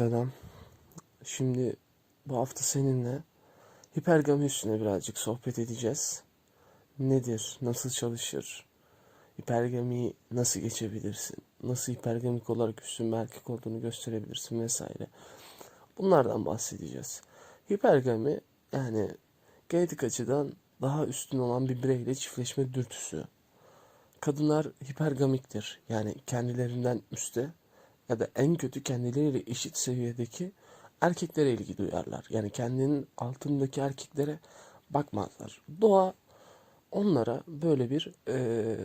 adam. Şimdi bu hafta seninle hipergami üstüne birazcık sohbet edeceğiz. Nedir? Nasıl çalışır? Hipergamiyi nasıl geçebilirsin? Nasıl hipergamik olarak üstün bir erkek olduğunu gösterebilirsin vesaire. Bunlardan bahsedeceğiz. Hipergami yani genetik açıdan daha üstün olan bir bireyle çiftleşme dürtüsü. Kadınlar hipergamiktir. Yani kendilerinden üstte ya da en kötü kendileriyle eşit seviyedeki erkeklere ilgi duyarlar. Yani kendinin altındaki erkeklere bakmazlar. Doğa onlara böyle bir e,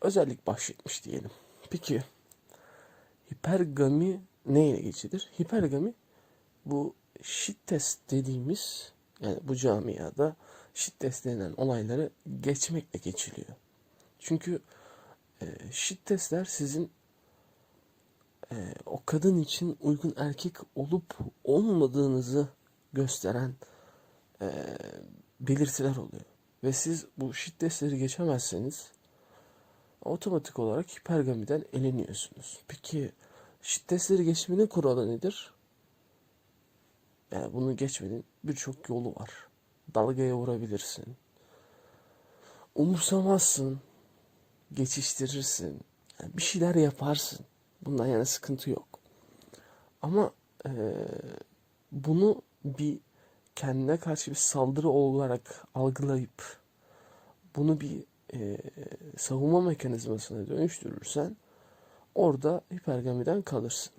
özellik bahşetmiş diyelim. Peki hipergami neyle geçilir? Hipergami bu test dediğimiz yani bu camiada test denen olayları geçmekle geçiliyor. Çünkü e, shit testler sizin e, o kadın için uygun erkek olup olmadığınızı gösteren e, belirtiler oluyor. Ve siz bu shit testleri geçemezseniz otomatik olarak hipergamiden eleniyorsunuz. Peki shit testleri geçmenin kuralı nedir? Yani bunu geçmenin birçok yolu var. Dalgaya vurabilirsin. Umursamazsın. Geçiştirirsin. Yani bir şeyler yaparsın. Bundan yana sıkıntı yok. Ama eee, bunu bir kendine karşı bir saldırı olarak algılayıp bunu bir eee, savunma mekanizmasına dönüştürürsen orada hipergamiden kalırsın.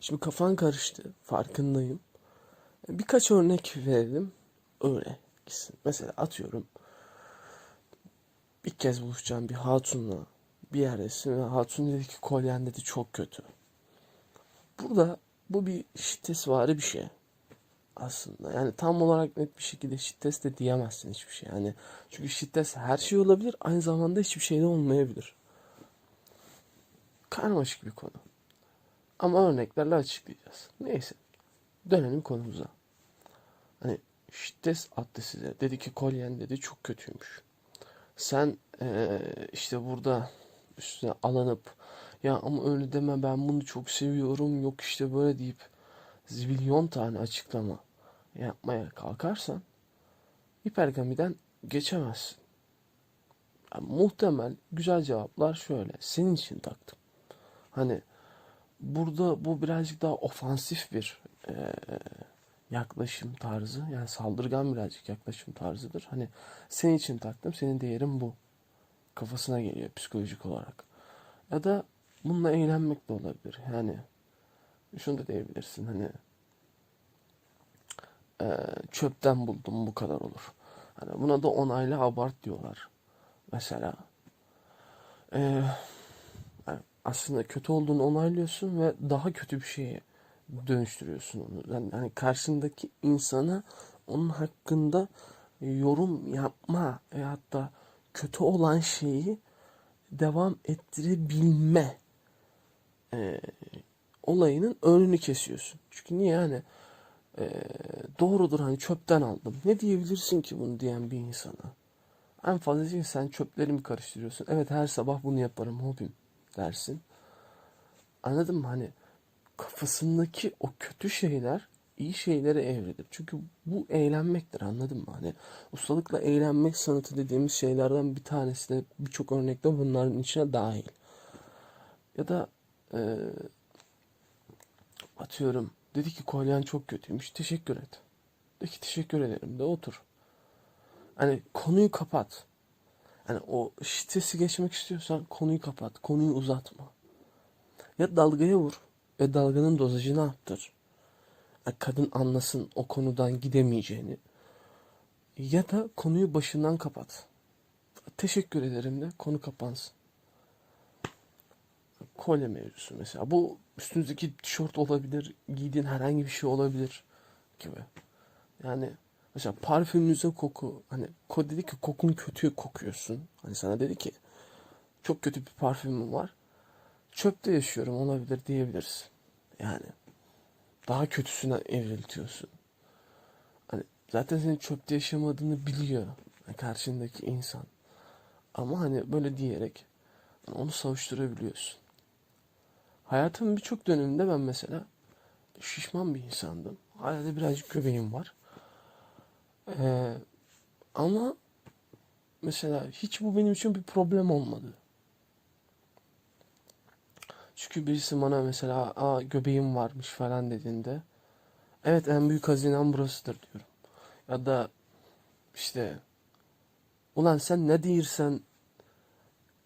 Şimdi kafan karıştı. Farkındayım. Birkaç örnek verelim. Öyle gitsin. Mesela atıyorum. Bir kez buluşacağım bir hatunla bir ve hatun dedi ki kolyen dedi çok kötü. Burada bu bir şiddetvari bir şey aslında. Yani tam olarak net bir şekilde şiddet de diyemezsin hiçbir şey. Yani çünkü şiddet her şey olabilir aynı zamanda hiçbir şey de olmayabilir. Karmaşık bir konu. Ama örneklerle açıklayacağız. Neyse. Dönelim konumuza. Hani şiddet attı size. Dedi ki kolyen dedi çok kötüymüş. Sen eee, işte burada üstüne alınıp ya ama öyle deme ben bunu çok seviyorum yok işte böyle deyip zibilyon tane açıklama yapmaya kalkarsan hipergamiden geçemezsin. Yani muhtemel güzel cevaplar şöyle. Senin için taktım. Hani burada bu birazcık daha ofansif bir eee, yaklaşım tarzı. Yani saldırgan birazcık yaklaşım tarzıdır. Hani senin için taktım, senin değerin bu. Kafasına geliyor psikolojik olarak. Ya da bununla eğlenmek de olabilir. Yani şunu da diyebilirsin hani eee, çöpten buldum bu kadar olur. Hani buna da onaylı abart diyorlar. Mesela eee, yani aslında kötü olduğunu onaylıyorsun ve daha kötü bir şeye dönüştürüyorsun onu. Yani, yani karşındaki insana onun hakkında yorum yapma veyahut da kötü olan şeyi devam ettirebilme e, olayının önünü kesiyorsun. Çünkü niye yani e, doğrudur hani çöpten aldım. Ne diyebilirsin ki bunu diyen bir insana? En fazla diyeceksin sen çöplerimi karıştırıyorsun. Evet her sabah bunu yaparım hobim dersin. Anladın mı? Hani kafasındaki o kötü şeyler iyi şeylere evrilir. Çünkü bu eğlenmektir anladın mı? Hani ustalıkla eğlenmek sanatı dediğimiz şeylerden bir tanesi de birçok örnekte bunların içine dahil. Ya da e, atıyorum dedi ki kolyen çok kötüymüş teşekkür et. De ki teşekkür ederim de otur. Hani konuyu kapat. Hani o stresi geçmek istiyorsan konuyu kapat. Konuyu uzatma. Ya dalgaya vur ve dalganın dozajını arttır. Kadın anlasın o konudan gidemeyeceğini. Ya da konuyu başından kapat. Teşekkür ederim de konu kapansın. Kolye mevzusu mesela. Bu üstünüzdeki tişört olabilir, giydiğin herhangi bir şey olabilir gibi. Yani mesela parfümünüze koku. Hani ko dedi ki kokun kötü kokuyorsun. Hani sana dedi ki çok kötü bir parfümüm var. Çöpte yaşıyorum olabilir diyebilirsin. Yani daha kötüsüne evriltiyorsun. Hani zaten senin çöpte yaşamadığını biliyor yani karşındaki insan. Ama hani böyle diyerek hani onu savuşturabiliyorsun. hayatımın birçok döneminde ben mesela şişman bir insandım. Hala da birazcık göbeğim var. Ee, ama mesela hiç bu benim için bir problem olmadı. Çünkü birisi bana mesela Aa, göbeğim varmış falan dediğinde evet en büyük hazinem burasıdır diyorum. Ya da işte ulan sen ne diyorsan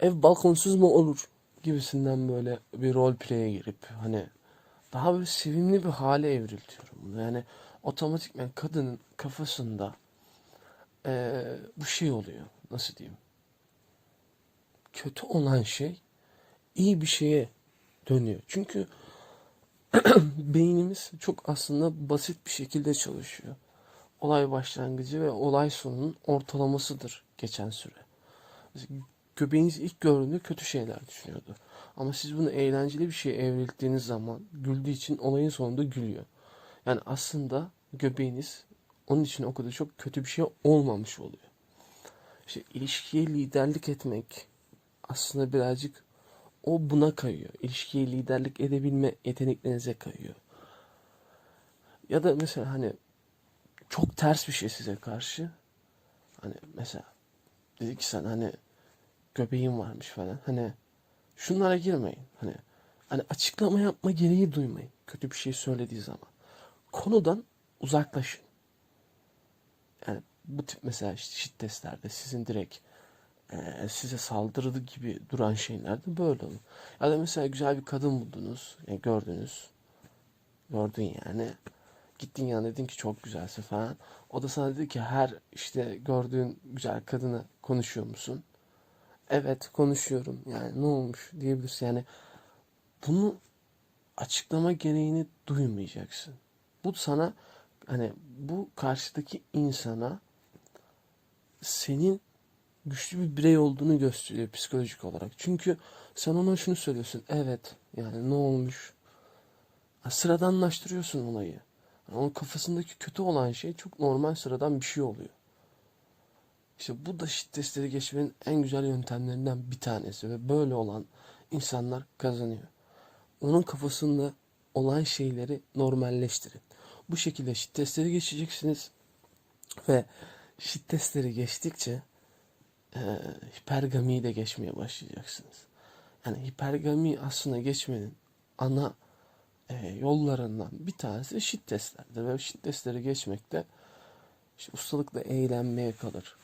ev balkonsuz mu olur gibisinden böyle bir rol play'e girip hani daha böyle sevimli bir hale evriltiyorum bunu. Yani otomatikman kadının kafasında eee, bu şey oluyor. Nasıl diyeyim? Kötü olan şey iyi bir şeye dönüyor. Çünkü beynimiz çok aslında basit bir şekilde çalışıyor. Olay başlangıcı ve olay sonunun ortalamasıdır geçen süre. Mesela Göbeğiniz ilk gördüğünde kötü şeyler düşünüyordu. Ama siz bunu eğlenceli bir şeye evrildiğiniz zaman güldüğü için olayın sonunda gülüyor. Yani aslında göbeğiniz onun için o kadar çok kötü bir şey olmamış oluyor. İşte ilişkiye liderlik etmek aslında birazcık o buna kayıyor. İlişkiye liderlik edebilme yeteneklerinize kayıyor. Ya da mesela hani çok ters bir şey size karşı. Hani mesela dedi ki sen hani göbeğin varmış falan. Hani şunlara girmeyin. Hani hani açıklama yapma gereği duymayın. Kötü bir şey söylediği zaman. Konudan uzaklaşın. Yani bu tip mesela işte şiddet testlerde sizin direkt eee, size saldırı gibi duran şeylerde böyle olur. Ya da mesela güzel bir kadın buldunuz. Yani gördünüz. Gördün yani. Gittin yanına dedin ki çok güzelsin falan. O da sana dedi ki her işte gördüğün güzel kadını konuşuyor musun? Evet konuşuyorum. Yani ne olmuş diyebilirsin. Yani bunu açıklama gereğini duymayacaksın. Bu sana hani bu karşıdaki insana senin güçlü bir birey olduğunu gösteriyor psikolojik olarak. Çünkü sen ona şunu söylüyorsun. Evet yani ne olmuş? Sıradanlaştırıyorsun olayı. Yani onun kafasındaki kötü olan şey çok normal sıradan bir şey oluyor. İşte bu da şiddet testleri geçmenin en güzel yöntemlerinden bir tanesi ve böyle olan insanlar kazanıyor. Onun kafasında olan şeyleri normalleştirin. Bu şekilde şiddet testleri geçeceksiniz ve şiddet testleri geçtikçe e, hipergamiyi de geçmeye başlayacaksınız. Yani hipergami aslında geçmenin ana e, yollarından bir tanesi şiddet testlerdir ve şiddet testleri geçmekte işte ustalıkla eğlenmeye kalır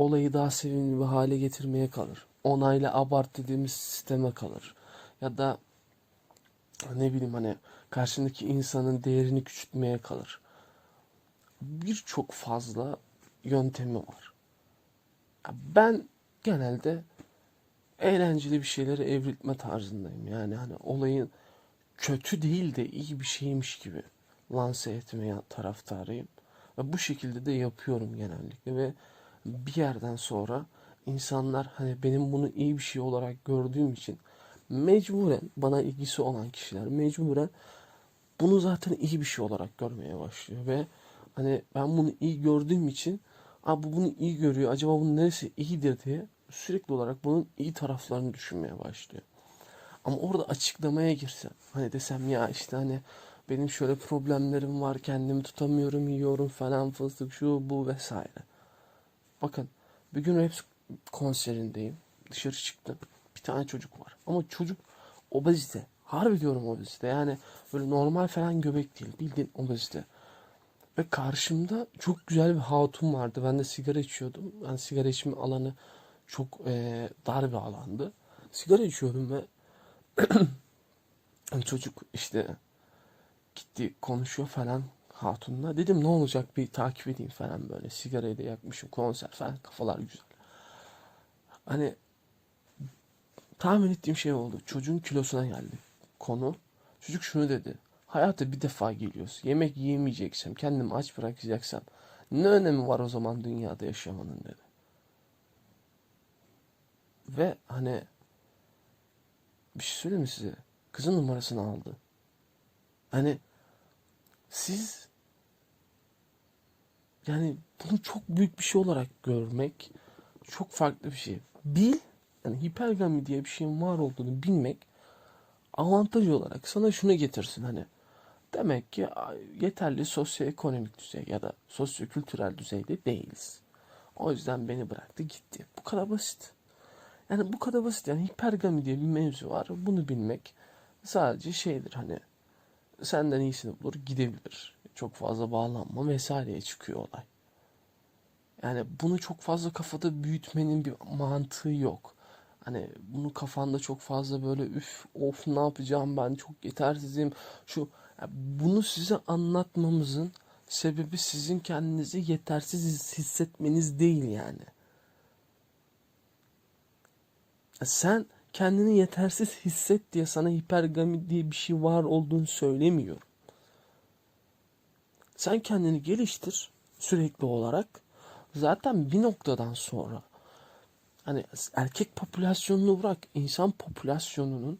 olayı daha sevimli bir hale getirmeye kalır. Onayla abart dediğimiz sisteme kalır. Ya da ne bileyim hani karşındaki insanın değerini küçültmeye kalır. Birçok fazla yöntemi var. Ben genelde eğlenceli bir şeyleri evriltme tarzındayım. Yani hani olayın kötü değil de iyi bir şeymiş gibi lanse etmeye taraftarıyım. Ve bu şekilde de yapıyorum genellikle ve bir yerden sonra insanlar hani benim bunu iyi bir şey olarak gördüğüm için mecburen bana ilgisi olan kişiler mecburen bunu zaten iyi bir şey olarak görmeye başlıyor ve hani ben bunu iyi gördüğüm için Aa, bu bunu iyi görüyor acaba bunun neresi iyidir diye sürekli olarak bunun iyi taraflarını düşünmeye başlıyor. Ama orada açıklamaya girsem hani desem ya işte hani benim şöyle problemlerim var kendimi tutamıyorum yiyorum falan fıstık şu bu vesaire. Bakın bir gün Raps konserindeyim. Dışarı çıktım. Bir tane çocuk var. Ama çocuk obezite. Harbi diyorum obezite. Yani böyle normal falan göbek değil. Bildiğin obezite. Ve karşımda çok güzel bir hatun vardı. Ben de sigara içiyordum. Ben sigara içme alanı çok eee, dar bir alandı. Sigara içiyordum ve çocuk işte gitti konuşuyor falan hatunla. Dedim ne olacak bir takip edeyim falan böyle. Sigarayı da yakmışım konser falan kafalar güzel. Hani tahmin ettiğim şey oldu. Çocuğun kilosuna geldi konu. Çocuk şunu dedi. Hayata bir defa geliyoruz. Yemek yiyemeyeceksem, kendimi aç bırakacaksam ne önemi var o zaman dünyada yaşamanın dedi. Ve hani bir şey söyleyeyim mi size? Kızın numarasını aldı. Hani siz yani bunu çok büyük bir şey olarak görmek çok farklı bir şey. Bil, yani hipergami diye bir şeyin var olduğunu bilmek avantaj olarak sana şunu getirsin hani. Demek ki yeterli sosyoekonomik düzey ya da sosyokültürel düzeyde değiliz. O yüzden beni bıraktı gitti. Bu kadar basit. Yani bu kadar basit. Yani hipergami diye bir mevzu var. Bunu bilmek sadece şeydir hani senden iyisini bulur gidebilir. Çok fazla bağlanma vesaireye çıkıyor olay. Yani bunu çok fazla kafada büyütmenin bir mantığı yok. Hani bunu kafanda çok fazla böyle üf of ne yapacağım ben çok yetersizim. Şu bunu size anlatmamızın sebebi sizin kendinizi yetersiz hissetmeniz değil yani. Ya Sen kendini yetersiz hisset diye sana hipergami diye bir şey var olduğunu söylemiyorum. Sen kendini geliştir sürekli olarak. Zaten bir noktadan sonra hani erkek popülasyonunu bırak insan popülasyonunun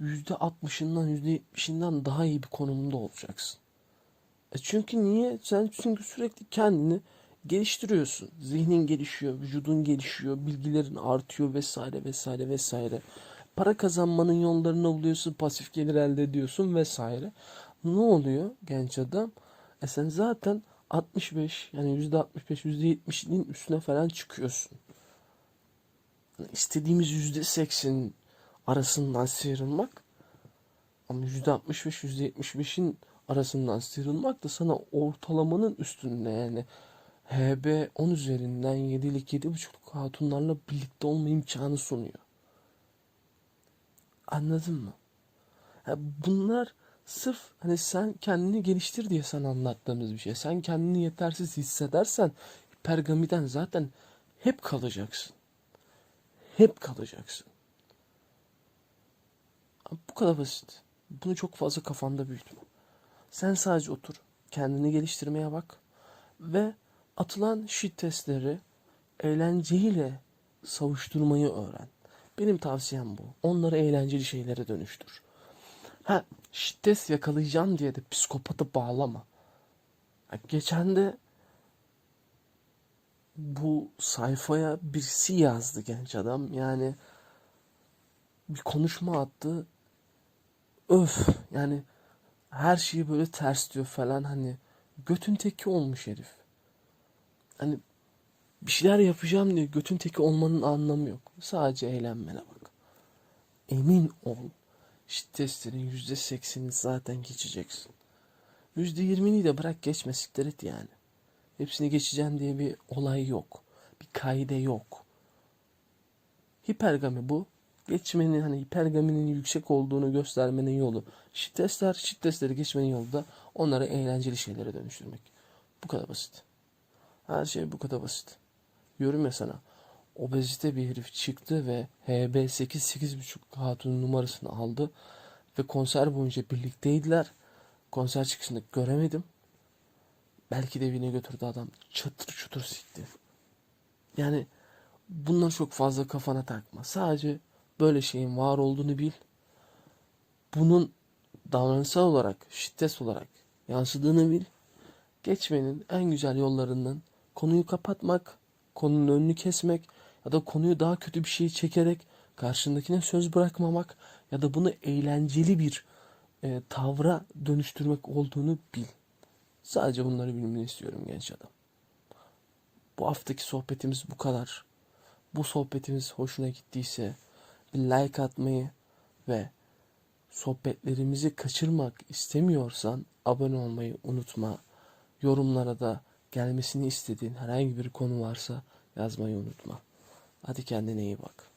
yüzde altmışından yüzde yetmişinden daha iyi bir konumda olacaksın. E çünkü niye? Sen çünkü sürekli kendini geliştiriyorsun. Zihnin gelişiyor, vücudun gelişiyor, bilgilerin artıyor vesaire vesaire vesaire. Para kazanmanın yollarını buluyorsun, pasif gelir elde ediyorsun vesaire. Ne oluyor genç adam? E sen zaten 65 yani %65 %70'nin üstüne falan çıkıyorsun. Yani istediğimiz %80 arasından sıyrılmak ama %65 %75'in arasından sıyrılmak da sana ortalamanın üstünde yani HB 10 üzerinden 7'lik 7.5'luk hatunlarla birlikte olma imkanı sunuyor. Anladın mı? Ya bunlar sırf hani sen kendini geliştir diye sana anlattığımız bir şey. Sen kendini yetersiz hissedersen hipergamiden zaten hep kalacaksın. Hep kalacaksın. Bu kadar basit. Bunu çok fazla kafanda büyütme. Sen sadece otur, kendini geliştirmeye bak ve atılan shit testleri eğlenceyle savuşturmayı öğren. Benim tavsiyem bu. Onları eğlenceli şeylere dönüştür. Ha, test yakalayacağım diye de psikopata bağlama. Ha, geçen de bu sayfaya birisi yazdı genç adam. Yani bir konuşma attı. Öf yani her şeyi böyle ters diyor falan hani götün teki olmuş herif. Hani bir şeyler yapacağım diye götün teki olmanın anlamı yok. Sadece eğlenmene bak. Emin ol şit yüzde seksenini zaten geçeceksin. Yüzde yirmini de bırak geçme siktir yani. Hepsini geçeceğim diye bir olay yok. Bir kaide yok. Hipergami bu. Geçmenin hani hipergaminin yüksek olduğunu göstermenin yolu. Shit testleri geçmenin yolu da onları eğlenceli şeylere dönüştürmek. Bu kadar basit. Her şey bu kadar basit. Diyorum ya sana. Obezite bir herif çıktı ve HB 8 8.5 hatunun numarasını aldı ve konser boyunca birlikteydiler. Konser çıkışında göremedim. Belki de evine götürdü adam. Çatır çutur sikti. Yani bundan çok fazla kafana takma. Sadece böyle şeyin var olduğunu bil. Bunun davranışsal olarak, şiddet olarak yansıdığını bil. Geçmenin en güzel yollarından konuyu kapatmak, konunun önünü kesmek ya da konuyu daha kötü bir şey çekerek karşındakine söz bırakmamak ya da bunu eğlenceli bir e, tavra dönüştürmek olduğunu bil. Sadece bunları bilmeni istiyorum genç adam. Bu haftaki sohbetimiz bu kadar. Bu sohbetimiz hoşuna gittiyse bir like atmayı ve sohbetlerimizi kaçırmak istemiyorsan abone olmayı unutma. Yorumlara da gelmesini istediğin herhangi bir konu varsa yazmayı unutma. Hadi kendine iyi bak.